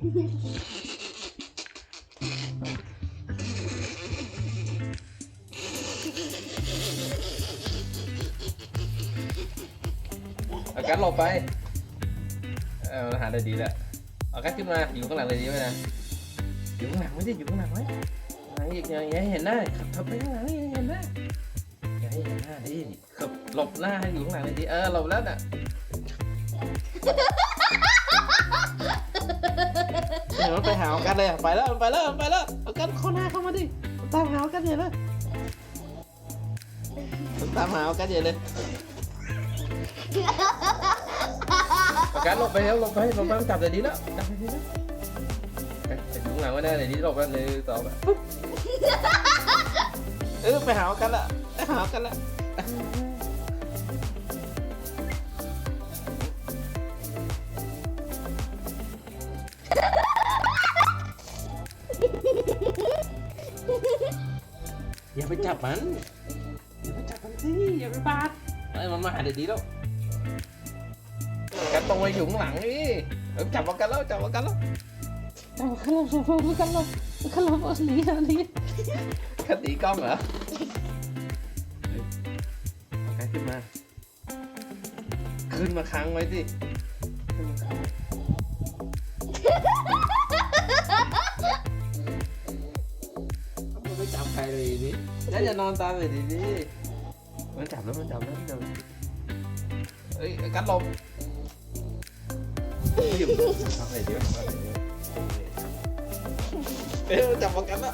เอากัดหลบไป เออหาได้ดีแล้วเอากัดขึ้นมา อยู่ข้างหลังเลยดีไหมนะ อยู่ข้างหลังไว้ดิอยู่ข้างหลังไว้หลังอีกอย่าอย่าให้เห็นหน้าขับขับไปข้างหลังย่เห็นหน้าอย่าให้เห็นหน้าดิขับหลบหน้าให้อยู่ข้างหลังเลยดิเออหลบแล้วน่ะ เดี๋ยวมันไปหาเอากันเลยอะไปแล้วมันไปแล้วมันไปแล้วเอากันเข้าหน้าเข้ามาดิมันตามหาเอากันใหญ่เลยมันตามหาเอากันใหญ่เลยเอากันหลบไปแล้วหลบไปหลบไปมันจับเลยดีแล้วจับเลยดีแล้วไปอยู่ข้างหลังไว้ได้เลยนี่หลบกันเลยต่อไปปุ๊บเออไปหาเอากันละไปหากันละ อย่าไปจับมัน อย่าไปจับมันสิ อย่าไปบาดเอ้ยมันมาหาเดี๋ยวดีแล้วกันตรงไปอยู่ข้างหลังนี่เออจับมากันแล้วจับมากันแล้ว Kalau kalau kalau kalau bos lihat lihat. คันตีกล้องเหรอเอาใครขึ้นมา ขึ้นมาค้างไว้สิ เลยนี่แล้วจะนอนตามเลยดิดิมันจับแล้วมันจับแล้วมันจับแล้วเอ้ยกัดลมเฮ้ยทำอะไรดีวะทำอะไรดีวะเอ้ยมันจับมากันละ